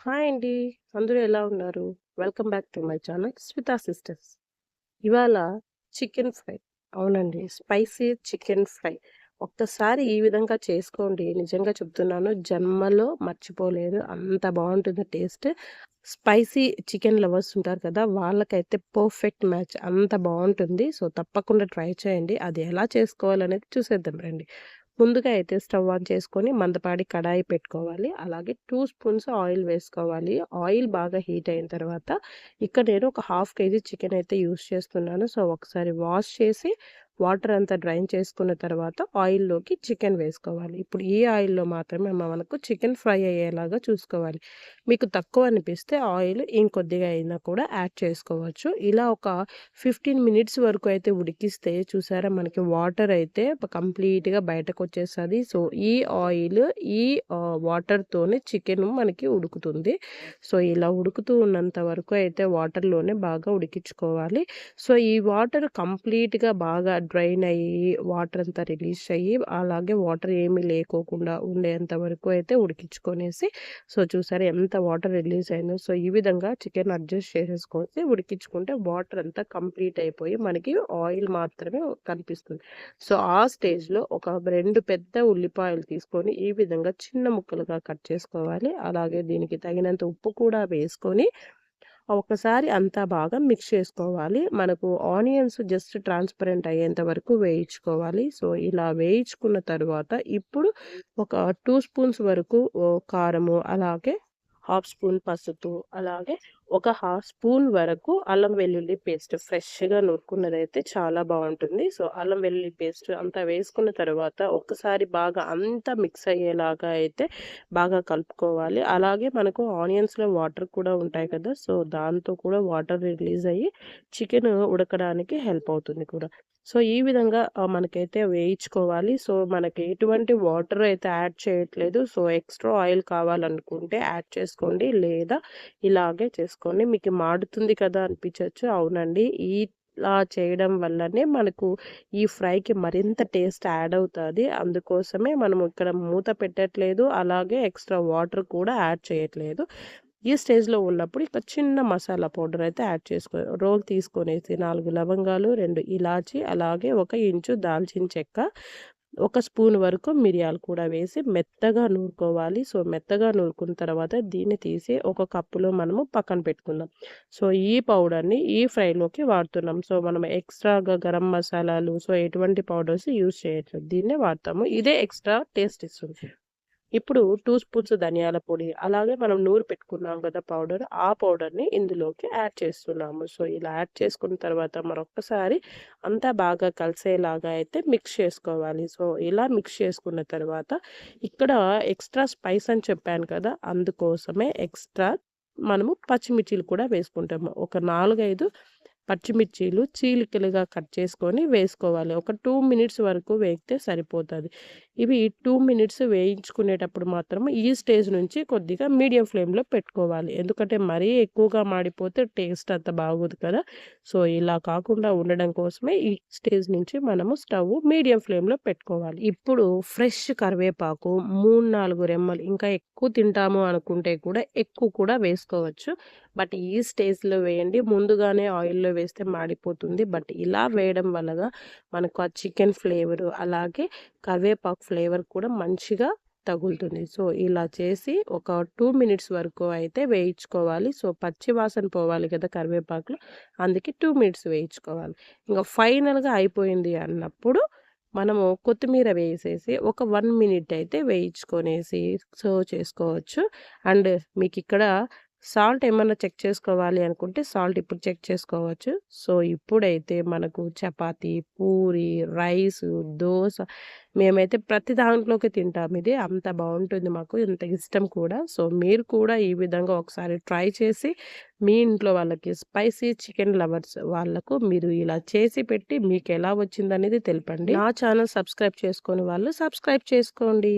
Hi అండి. అందరూ ఎలా ఉన్నారు? Welcome back to my channel Smitha sisters. ఇవాళ చికెన్ ఫ్రై. అవునండి. Spicy chicken fry. ఒక్కసారి ఈ విధంగా చేసుకోండి. నిజంగా చెప్తున్నాను. జన్మలో మర్చిపోలేదు అంత బాగుంటుంది టేస్ట్. స్పైసీ చికెన్ లవర్స్ ఉంటారు కదా! వాళ్ళకైతే పర్ఫెక్ట్ మ్యాచ్. అంత బాగుంటుంది సో, తప్పకుండా ట్రై చేయండి. అది ఎలా చేసుకోవాలనేది చూసేద్దాం రండి. ముందుగా అయితే స్టవ్ ఆన్ చేసుకొని మందపాడి కడాయి పెట్టుకోవాలి. అలాగే టూ స్పూన్స్ ఆయిల్ వేసుకోవాలి. ఆయిల్ బాగా హీట్ అయిన తర్వాత ఇక్కడ నేను ఒక హాఫ్ కేజీ చికెన్ అయితే యూస్ చేస్తున్నాను. సో, ఒకసారి వాష్ చేసి వాటర్ అంతా డ్రైన్ చేసుకున్న తర్వాత ఆయిల్‌లోకి చికెన్ వేసుకోవాలి. ఇప్పుడు ఈ ఆయిల్‌లో మాత్రమే మనకు చికెన్ ఫ్రై అయ్యేలాగా చూసుకోవాలి. మీకు తక్కువ అనిపిస్తే ఆయిల్ ఇంకొద్దిగా అయినా కూడా యాడ్ చేసుకోవచ్చు. ఇలా ఒక 15 మినిట్స్ వరకు అయితే ఉడికిస్తే చూసారా మనకి వాటర్ అయితే కంప్లీట్‌గా బయటకొచ్చేస్తది. సో, ఈ ఆయిల్ ఈ వాటర్‌తోనే చికెన్ మనకి ఉడుకుతుంది. సో, ఇలా ఉడుకుతూ ఉన్నంత వరకు అయితే వాటర్‌లోనే బాగా ఉడికించుకోవాలి. సో, ఈ వాటర్ కంప్లీట్‌గా బాగా డ్రైన్ అయ్యి వాటర్ అంతా రిలీజ్ అయ్యి అలాగే వాటర్ ఏమీ లేకోకుండా ఉండేంత వరకు అయితే ఉడికించుకొనేసి సో, చూసారా ఎంత వాటర్ రిలీజ్ అయిందో. సో, ఈ విధంగా చికెన్ అడ్జస్ట్ చేసేసుకొని ఉడికించుకుంటే వాటర్ అంతా కంప్లీట్ అయిపోయి మనకి ఆయిల్ మాత్రమే కనిపిస్తుంది. సో, ఆ స్టేజ్‌లో ఒక రెండు పెద్ద ఉల్లిపాయలు తీసుకొని ఈ విధంగా చిన్న ముక్కలుగా కట్ చేసుకోవాలి. అలాగే దీనికి తగినంత ఉప్పు కూడా వేసుకొని ఒకసారి అంతా బాగా మిక్స్ చేసుకోవాలి. మనకు ఆనియన్స్ జస్ట్ ట్రాన్స్‌పరెంట్ అయ్యేంత వరకు వేయించుకోవాలి. సో, ఇలా వేయించుకున్న తర్వాత ఇప్పుడు ఒక టూ స్పూన్స్ వరకు కారము అలాగే హాఫ్ స్పూన్ పసుపు అలాగే ఒక హాఫ్ స్పూన్ వరకు అల్లం వెల్లుల్లి పేస్ట్ ఫ్రెష్‌గా నూరుకున్నదైతే చాలా బాగుంటుంది సో, అల్లం వెల్లుల్లి పేస్ట్ అంతా వేసుకున్న తర్వాత ఒక్కసారి బాగా అంతా మిక్స్ అయ్యేలాగా అయితే బాగా కలుపుకోవాలి. అలాగే మనకు ఆనియన్స్‌లో వాటర్ కూడా ఉంటాయి కదా! సో, దాంతో కూడా వాటర్ రిలీజ్ అయ్యి చికెన్ ఉడకడానికి హెల్ప్ అవుతుంది కూడా. సో, ఈ విధంగా మనకైతే వేయించుకోవాలి. సో, మనకి ఎటువంటి వాటర్ అయితే యాడ్ చేయట్లేదు. సో, ఎక్స్‌ట్రా ఆయిల్ కావాలనుకుంటే యాడ్ చేసుకోండి. లేదా ఇలాగే చేసుకోండి. మీకు మాడుతుంది కదా అనిపించవచ్చు అవునండి. ఇలా చేయడం వల్లనే మనకు ఈ ఫ్రైకి మరింత టేస్ట్ యాడ్ అవుతుంది అందుకోసమే మనం ఇక్కడ మూత పెట్టట్లేదు. అలాగే ఎక్స్‌ట్రా వాటర్ కూడా యాడ్ చేయట్లేదు. ఈ స్టేజ్‌లో ఉన్నప్పుడు ఇక చిన్న మసాలా పౌడర్ అయితే యాడ్ చేసుకో రోల్ తీసుకొనేసి నాలుగు లవంగాలు, రెండు ఇలాచి అలాగే ఒక ఇంచు దాల్చిన చెక్క, ఒక స్పూన్ వరకు మిరియాలు కూడా వేసి మెత్తగా నూరుకోవాలి. సో, మెత్తగా నూరుకున్న తర్వాత దీన్ని తీసి ఒక కప్పులో మనము పక్కన పెట్టుకుందాం. సో, ఈ పౌడర్‌ని ఈ ఫ్రైలోకి వాడుతున్నాం. సో, మనం ఎక్స్‌ట్రాగా గరం మసాలాలు సో, ఎటువంటి పౌడర్స్ యూజ్ చేయట్లేదు. దీన్నే వాడతాము. ఇదే ఎక్స్‌ట్రా టేస్ట్ ఇస్తుంది. ఇప్పుడు టూ స్పూన్స్ ధనియాల పొడి అలాగే మనం నూరు పెట్టుకున్నాం కదా పౌడర్. ఆ పౌడర్‌ని ఇందులోకి యాడ్ చేస్తున్నాము. సో, ఇలా యాడ్ చేసుకున్న తర్వాత మరొకసారి అంతా బాగా కలిసేలాగా అయితే మిక్స్ చేసుకోవాలి. సో, ఇలా మిక్స్ చేసుకున్న తర్వాత ఇక్కడ ఎక్స్‌ట్రా స్పైస్ అని చెప్పాను కదా! అందుకోసమే ఎక్స్‌ట్రా మనము పచ్చిమిర్చిలు కూడా వేసుకుంటాము. ఒక 4, 5 పచ్చిమిర్చీలు చీలికలుగా కట్ చేసుకొని వేసుకోవాలి. ఒక టూ మినిట్స్ వరకు వేగితే సరిపోతుంది ఇవి టూ మినిట్స్ వేయించుకునేటప్పుడు మాత్రం ఈ స్టేజ్ నుంచి కొద్దిగా మీడియం ఫ్లేమ్‌లో పెట్టుకోవాలి. ఎందుకంటే మరీ ఎక్కువగా మాడిపోతే టేస్ట్ అంత బాగోదు కదా! సో, ఇలా కాకుండా ఉండడం కోసమే ఈ స్టేజ్ నుంచి మనము స్టవ్ మీడియం ఫ్లేమ్‌లో పెట్టుకోవాలి. ఇప్పుడు ఫ్రెష్ కరివేపాకు 3, 4 రెమ్మలు ఇంకా ఎక్కువ తింటాము అనుకుంటే కూడా ఎక్కువ కూడా వేసుకోవచ్చు. బట్ ఈ స్టేజ్‌లో వేయండి. ముందుగానే ఆయిల్‌లో వేస్తే మాడిపోతుంది. బట్ ఇలా వేయడం వలన మనకు ఆ చికెన్ ఫ్లేవరు అలాగే కరివేపాకు ఫ్లేవర్ కూడా మంచిగా తగులుతుంది. సో, ఇలా చేసి ఒక టూ మినిట్స్ వరకు అయితే వేయించుకోవాలి. సో, పచ్చి వాసన పోవాలి కదా కరివేపాకులో. అందుకే టూ మినిట్స్ వేయించుకోవాలి. ఇంకా ఫైనల్‌గా అయిపోయింది అన్నప్పుడు మనము కొత్తిమీర వేసేసి ఒక వన్ మినిట్ అయితే వేయించుకొనేసి సర్వ్ చేసుకోవచ్చు. అండ్ మీకు ఇక్కడ సాల్ట్ ఏమన్నా చెక్ చేసుకోవాలి అనుకుంటే సాల్ట్ ఇప్పుడు చెక్ చేసుకోవచ్చు. సో, ఇప్పుడైతే మనకు చపాతీ, పూరి, రైసు, దోశ మేమైతే ప్రతి దాంట్లోకి తింటాం ఇది. అంత బాగుంటుంది మాకు. ఇంత ఇష్టం కూడా. సో, మీరు కూడా ఈ విధంగా ఒకసారి ట్రై చేసి మీ ఇంట్లో వాళ్ళకి స్పైసీ చికెన్ లవర్స్ వాళ్ళకు మీరు ఇలా చేసి పెట్టి మీకు ఎలా వచ్చిందనేది తెలపండి. నా ఛానల్ సబ్స్క్రైబ్ చేసుకుని వాళ్ళు సబ్స్క్రైబ్ చేసుకోండి.